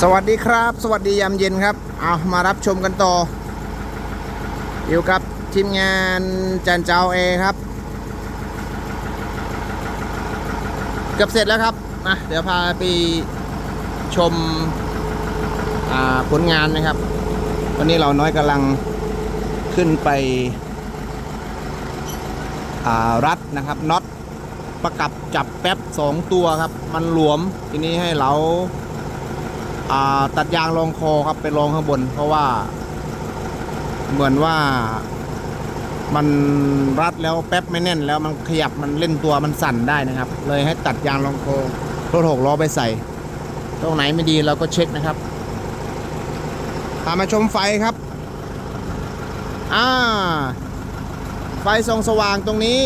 สวัสดีครับ สวัสดียามเย็นครับเอามารับชมกันต่อ อยู่กับทีมงานจันเจ้าเอครับ เกือบเสร็จแล้วครับนะเดี๋ยวพาไปชมผลงานนะครับ วันนี้เราน้อยกำลังขึ้นไปรัดนะครับน็อตประกับจับแป๊บสองตัวครับ มันหลวมทีนี้ให้เรา ตัดยางรองคอครับไปรองข้างบน เพราะว่า เหมือนว่ามันรัดแล้วแป๊บไม่แน่น แล้วมันขยับมันเล่นตัวมันสั่นได้นะครับ เลยให้ตัดยางรองคอรถหกล้อไปใส่ ตรงไหนไม่ดีเราก็เช็คนะครับพามาชมไฟครับอ่าไฟส่องสว่างตรงนี้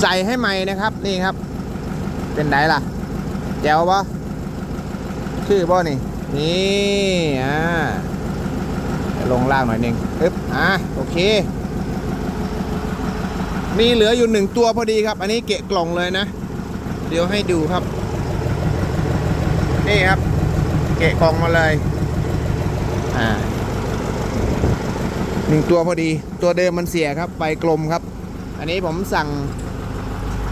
ใส่ให้ใหม่นะครับนี่ครับ เป็นไดล่ะแจ๋วปะ ชื่อบ่นี่ นี่อ่าลงล่างหน่อยนึงปึ๊บอะโอเค มีเหลืออยู่หนึ่งตัวพอดีครับ อันนี้เกะกล่องเลยนะ เดี๋ยวให้ดูครับ นี่ครับ เกะกล่องมาเลย อ่าหนึ่งตัวพอดี ตัวเดิมมันเสียครับใบกลมครับ อันนี้ผมสั่ง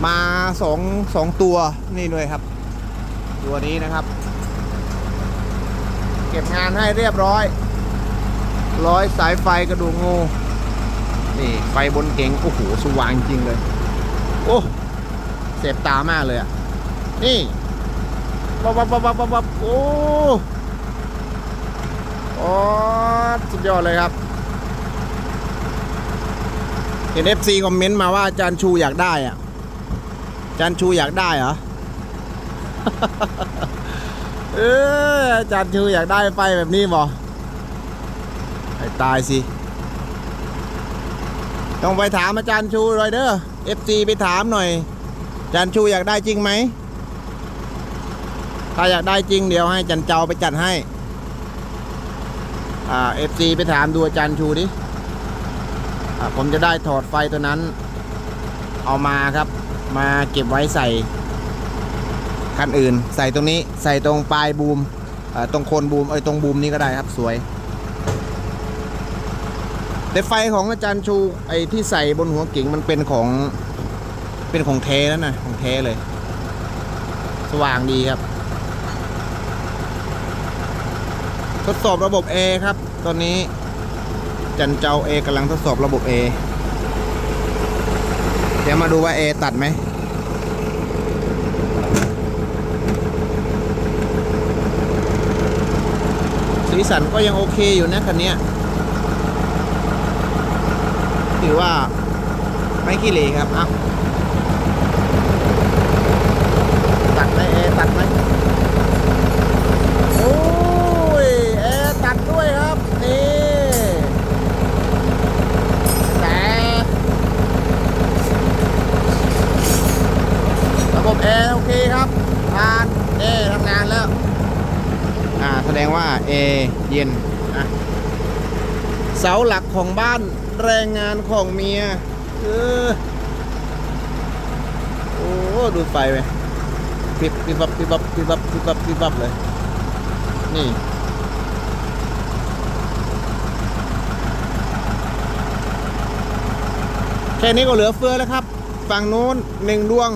มาสองสองตัวนี่ด้วยครับ ตัวนี้นะครับ เก็บงานให้เรียบร้อย ร้อยสายไฟกระดูกงู นี่ไฟบนเก๋งโอ้โหสว่างจริงเลย โอ้เสบตามากเลยอะ นี่วับวับวับวับวับวับโอ้โอ้สุดยอดเลยครับ เห็น FC คอมเมนต์มาว่าอาจารย์ชูอยากได้อะอาจารย์ชูอยากได้เหรอ เอออาจารย์ชูอยากได้ไฟแบบนี้บ่ให้ตายสิ ต้องไปถามอาจารย์ชูเลยเด้อ FC ไปถามหน่อย อาจารย์ชูอยากได้จริงไหม ถ้าอยากได้จริงเดี๋ยวให้จันเจ้าไปจัดให้ อ่า FC ไปถามดูอาจารย์ชูดิ อ่าผมจะได้ถอดไฟตัวนั้น เอามาครับ มาเก็บไว้ใส่ คันอื่น ใส่ตรงนี้ใส่ตรงปลายบูมตรงโคนบูมเอ้ยตรงบูมนี้ก็ได้ครับสวย แต่ไฟของอาจารย์ชูไอ้ที่ใส่บนหัวกิ่งมันเป็นของเป็นของแท้แล้วนะของแท้เลย สว่างดีครับ ทดสอบระบบ A ครับ ตอนนี้จันเจ้า A กำลังทดสอบระบบ A เดี๋ยวมาดูว่า A ตัดไหม สีสันก็ยังโอเคอยู่นะคันนี้ถือว่าไม่ขี้เหร่ครับอ้าตัดไหมเอตัดไหมโอ้ยเอตัดด้วยครับ นี่แต่ระบบแอร์โอเคครับผ่านเอทำงานแล้ว อ่าแสดงว่า A เย็นนะเสาหลักของบ้านแรงงานของเมียเออโอ้ดูไฟไปปิบปิบบับปิบบับปิบบับปิบบับปิบบับเลย นี่แค่นี้ก็เหลือเฟือแล้วครับ ฝั่งนู้นหนึ่งดวง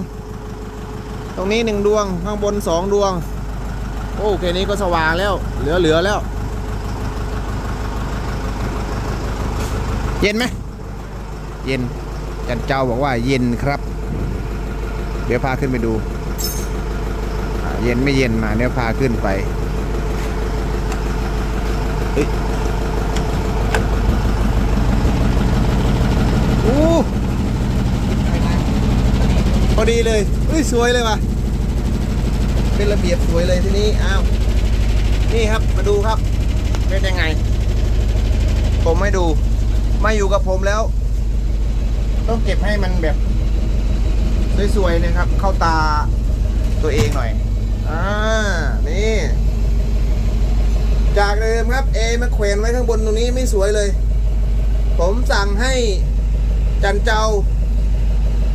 ตรงนี้หนึ่งดวง ข้างบนสองดวง โอ้แค่นี้ก็สว่างแล้ว เหลือเหลือแล้ว เย็นไหม เย็น จันเจ้าบอกว่าเย็นครับ เดี๋ยวพาขึ้นไปดู เย็นไม่เย็นมาเดี๋ยวพาขึ้นไปเฮ้ยอู้พอดีเลยเฮ้ยสวยเลยว่ะ เป็นระเบียบสวยเลยทีนี้อ้าวนี่ครับมาดูครับเป็นยังไง ผมไม่ดู มาอยู่กับผมแล้ว ต้องเก็บให้มันแบบสวยๆนะครับ เข้าตาตัวเองหน่อยอ่านี่ จากเดิมครับเอมาแขวนไว้ข้างบนตรงนี้ไม่สวยเลย ผมสั่งให้จันเจ้า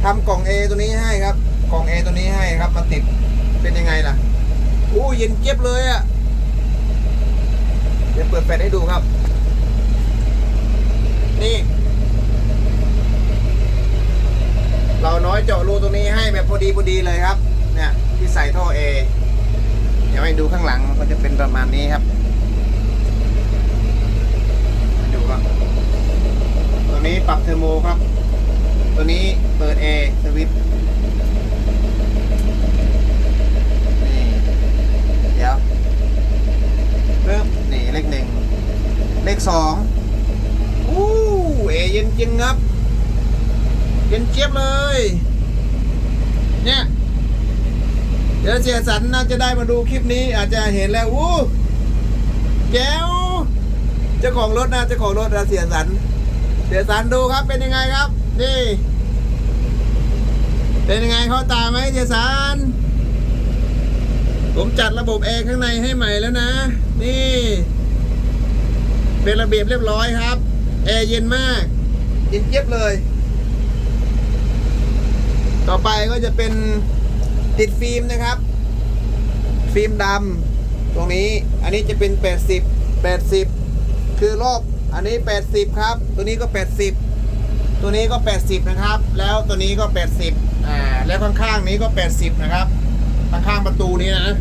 ทำกล่อง A ตัวนี้ให้ครับ กล่อง A ตัวนี้ให้ครับ มาติด เป็นยังไงล่ะอู้เย็นเจี๊ยบเลยอะ่ะ เดี๋ยวเปิดแฟลชให้ดูครับ นี่ เราน้อยเจาะรูตรงนี้ให้แบบพอดีพอดีเลยครับ เนี่ย ที่ใส่ท่อเอเดี๋ยวให้ดูข้างหลังมันก็จะเป็นประมาณนี้ครับดูครับ ตัวนี้ปรับเทอร์โมครับ ตัวนี้เปิด A สวิตช์นี่ เดี๋ยวปึ๊บนี่เลขหนึ่ง เลขสองอู้เอเย็นจริงครับ เย็นเจี๊ยบเลย เนี่ย เดี๋ยวเสียสันน่าจะได้มาดูคลิปนี้อาจจะเห็นแล้วอู้แก้วเจ้าของรถนะเจ้าของรถนะเสียสัน เสียสันดูครับเป็นยังไงครับ นี่ เป็นยังไงเขาตาไหมเสียสันผมจัดระบบแอร์ข้างในให้ใหม่แล้วนะ นี่ เป็นระเบียบเรียบร้อยครับ แอร์เย็นมากเย็นเจี๊ยบเลย ต่อไปก็จะเป็น ติดฟิล์มนะครับ ฟิล์มดำตรงนี้อันนี้จะเป็น 80 80 คือรอบอันนี้ 80 ครับ ตัวนี้ก็ 80 ตัวนี้ก็ 80 นะครับ แล้วตัวนี้ก็ 80อ่าแล้วข้างๆนี้ก็ 80 นะครับข้างๆประตูนี้นะ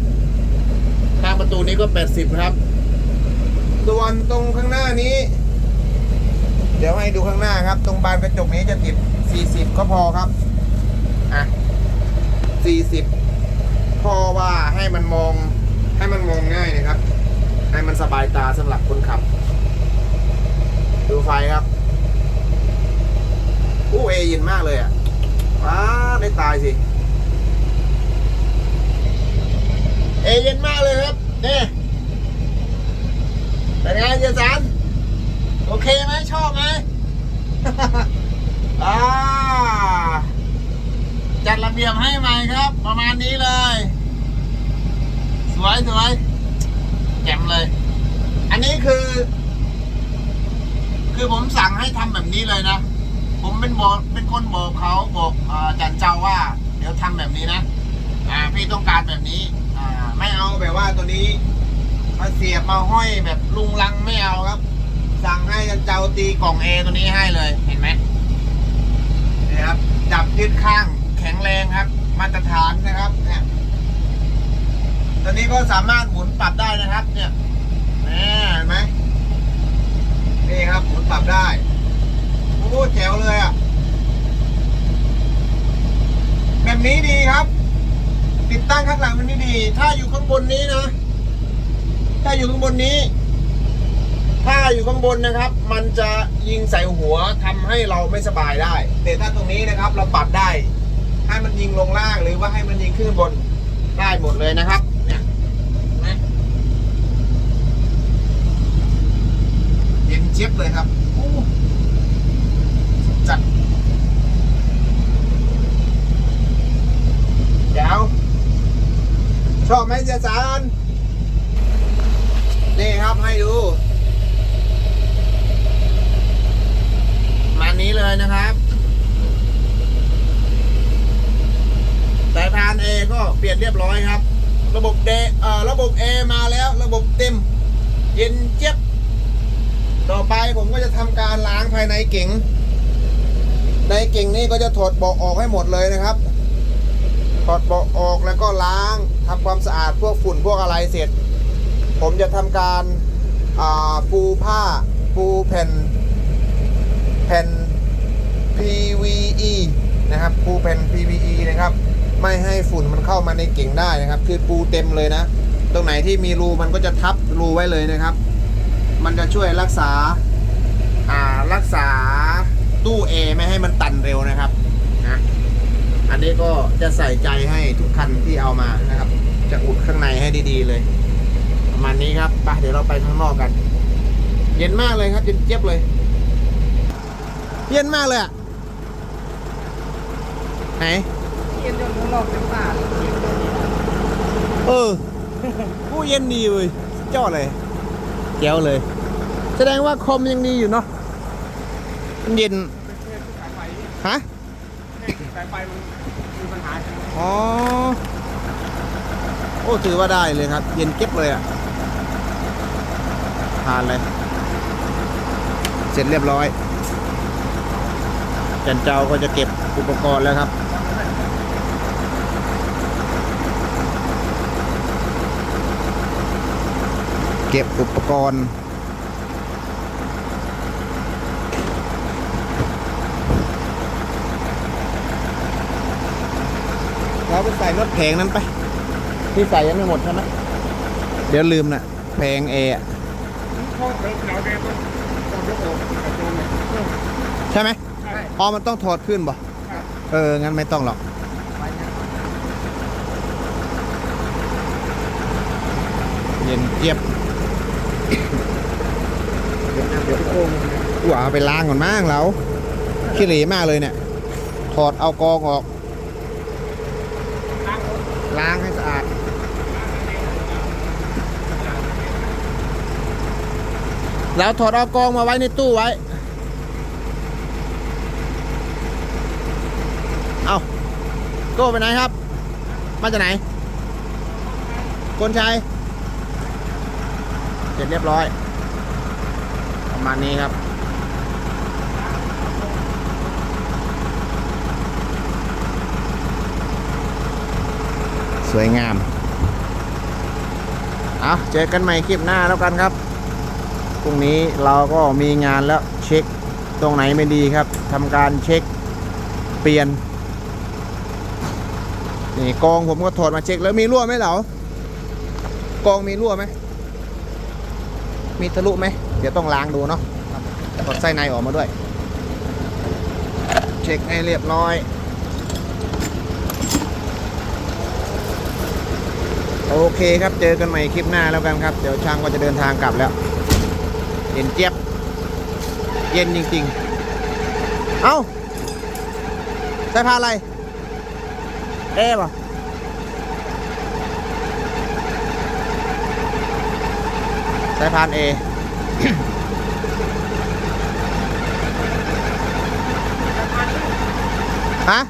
ข้างประตูนี้ก็ 80ครับ ส่วนตรงข้างหน้านี้ เดี๋ยวให้ดูข้างหน้าครับ ตรงบานกระจกนี้จะติด 40 ก็พอครับ อะ 40พอว่าให้มันมองให้มันมองง่ายนะครับ ให้มันสบายตาสำหรับคนขับ ดูไฟครับอู้เอย็นมากเลยอะว้าได้ตายสิเอเย็นมากเลยครับนี่เป็นไงเจสันโอเคไหมชอบไหม อ่า จัดระเบียบให้ใหม่ครับ ประมาณนี้เลย สวยสวยแจ่มเลย อันนี้คือ คือผมสั่งให้ทำแบบนี้เลยนะ ผมเป็นบอกเป็นคนบอกเขาบอกเอ่อจันเจ้าว่า เดี๋ยวทำแบบนี้นะอ่าพี่ต้องการแบบนี้ อ่า ไม่เอาแบบว่าตัวนี้มาเสียบมาห้อยแบบลุงลังไม่เอาครับ สั่งให้จันเจ้าตีกล่องเอตัวนี้ให้เลยเห็นไหมนี่ครับจับยึดข้าง แข็งแรงครับ มาตรฐานนะครับเนี่ยตัวนี้ก็สามารถหมุนปรับได้นะครับ เนี่ยนี่เห็นไหมนี่ครับหมุนปรับได้โอ้แจ๋วเลยอะแบบนี้ดีครับ ติดตั้งข้างหลังมันนี่ดี ถ้าอยู่ข้างบนนี้นะ ถ้าอยู่ข้างบนนี้ ถ้าอยู่ข้างบนนะครับ มันจะยิงใส่หัวทำให้เราไม่สบายได้ แต่ถ้าตรงนี้นะครับ เราปรับได้ ให้มันยิงลงล่างหรือว่าให้มันยิงขึ้นบนได้หมดเลยนะครับ เนี่ยเห็นไหมเย็นเจี๊ยบเลยครับจัดเดี๋ยวชอบไหมเสียสารนี่ครับให้ดูมานี้เลยนะครับ สายพาน A ก็ เปลี่ยนเรียบร้อยครับ ระบบเดเอ่อระบบ A มาแล้ว ระบบเต็ม เย็นเจี๊ยบต่อไปผมก็จะทำการล้างภายในเก๋งในเก่งนี้ก็จะถอดเบาะออกให้หมดเลยนะครับ ถอดเบาะออกแล้วก็ล้างทำความสะอาดพวกฝุ่นพวกอะไรเสร็จ ผมจะทำการปูผ้าปูแผ่นแผ่น PVE นะครับปูแผ่น PVE นะครับ ไม่ให้ฝุ่นมันเข้ามาในเก่งได้นะครับ คือปูเต็มเลยนะ ตรงไหนที่มีรูมันก็จะทับรูไว้เลยนะครับ มันจะช่วยรักษาอ่ารักษาตู้เอไม่ให้มันตันเร็วนะครับนะอันนี้ก็จะใส่ใจให้ทุกคันที่เอามานะครับ จะอุดข้างในให้ดีๆเลยประมาณนี้ครับไปเดี๋ยวเราไปข้างนอกกัน เย็นมากเลยครับเย็นเจี๊ยบเลย เย็นมากเลยอะไหน ย็นจนข้างนอกเป็นป่าเออผู้เย็นดีเลยสุดยอดเลยเจ๋วเลย แสดงว่าคอมยังดีอยู่เนาะมันเย็นเป็นแค่สายไฟเนี่ยฮะแค่สายไฟมันมีปัญหาอ๋อโอ้อ้ถือว่าได้เลยครับ เย็นเก็บเลยอะทานเลย เสร็จเรียบร้อยจันเจ้าก็จะเก็บอุปกรณ์แล้วครับ เก็บอุปกรณ์เราไปใส่รถแผงนั้นไป ที่ใส่ยังไม่หมดใช่ไหมเดี๋ยวลืมนะ่ะแผงเออะพ่อเดินเราแกต้องต้องยกออกกระโจนเนี่ยใช่ไหมใช่อ๋อมันต้องถอดขึ้นบ่ครับเออ งั้นไม่ต้องหรอกไปนะเย็นเจี๊ยบเดี๋ย วเดี๋ยวโกงนะกูเอาไปล้างก่อนมั้งเราขี้เหร่มากเลยเนี่ย ถอดเอากองออก ล้างให้สะอาดแล้วถอดเอากองมาไว้ในตู้ไว้ เอาโก้ไปไหนครับ มาจากไหน คนชัย เสร็จเรียบร้อย ประมาณนี้ครับสวยงาม เอาเจอกันใหม่คลิปหน้าแล้วกันครับ พรุ่งนี้เราก็มีงานแล้วเช็คตรงไหนไม่ดีครับ ทำการเช็คเปลี่ยน นี่กองผมก็ถอดมาเช็คแล้วมีรั่วไหมเหรากองมีรั่วไหม มีทะลุไหม เดี๋ยวต้องล้างดูเนาะถอดไส้ในออกมาด้วย เช็คให้เรียบร้อยโอเคครับ เจอกันใหม่คลิปหน้าแล้วกันครับ เดี๋ยวช่างก็จะเดินทางกลับแล้ว เย็นเจี๊ยบ เย็นจริงๆ เอ้า ใส่ผ้าอะไร เอ๊ะป่ะ สายพานเอฮะ